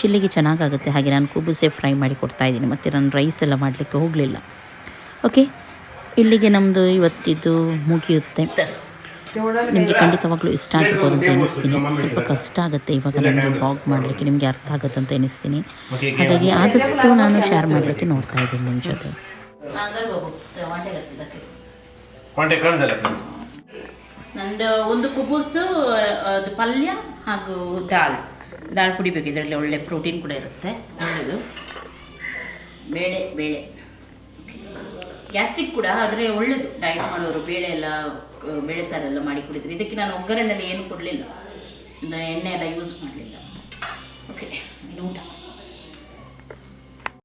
ಚಿಲ್ಲಿಗೆ ಚೆನ್ನಾಗಾಗುತ್ತೆ. ಹಾಗೆ ನಾನು ಕುಬುಸೆ ಫ್ರೈ ಮಾಡಿ ಕೊಡ್ತಾ ಇದ್ದೀನಿ. ಮತ್ತು ನಾನು ರೈಸ್ ಎಲ್ಲ ಮಾಡಲಿಕ್ಕೆ ಹೋಗಲಿಲ್ಲ. ಓಕೆ ಇಲ್ಲಿಗೆ ನಮ್ಮದು ಇವತ್ತಿದ್ದು ಮುಗಿಯುತ್ತೆ. ನಿಮಗೆ ಖಂಡಿತವಾಗಲೂ ಇಷ್ಟ ಆಗಿರ್ಬೋದು ಅಂತ ಎನಿಸ್ತೀನಿ ಸ್ವಲ್ಪ ಕಷ್ಟ ಆಗುತ್ತೆ ಇವಾಗ ನನಗೆ ಬ್ಲಾಗ್ ಮಾಡಲಿಕ್ಕೆ. ನಿಮಗೆ ಅರ್ಥ ಆಗುತ್ತೆ ಅಂತ ಎನಿಸ್ತೀನಿ ಹಾಗಾಗಿ ಆದಷ್ಟು ನಾನು ಶೇರ್ ಮಾಡಲಿಕ್ಕೆ ನೋಡ್ತಾ ಇದ್ದೀನಿ ನಿಮ್ಮ ಜೊತೆ. ನಂದು ಒಂದು ಕುಬೂಸು ಅದು ಪಲ್ಯ ಹಾಗೂ ದಾಲ್. ದಾಲ್ ಕುಡಿಬೇಕು ಇದರಲ್ಲಿ ಒಳ್ಳೆ ಪ್ರೋಟೀನ್ ಕೂಡ ಇರುತ್ತೆ. ಒಳ್ಳೆಯದು ಬೇಳೆ ಬೇಳೆ. ಗ್ಯಾಸ್ಟ್ರಿಕ್ ಕೂಡ, ಆದರೆ ಒಳ್ಳೆಯದು ಡಯಟ್ ಮಾಡೋರು ಬೇಳೆ ಎಲ್ಲ ಬೇಳೆ ಸಾರೆಲ್ಲ ಮಾಡಿ ಕುಡಿದ್ರೆ. ಇದಕ್ಕೆ ನಾನು ಒಗ್ಗರಣೆಲ್ಲ ಏನು ಕೊಡಲಿಲ್ಲ. ಅಂದರೆ ಎಣ್ಣೆ ಎಲ್ಲ ಯೂಸ್ ಮಾಡಲಿಲ್ಲ. ಓಕೆ ಊಟ.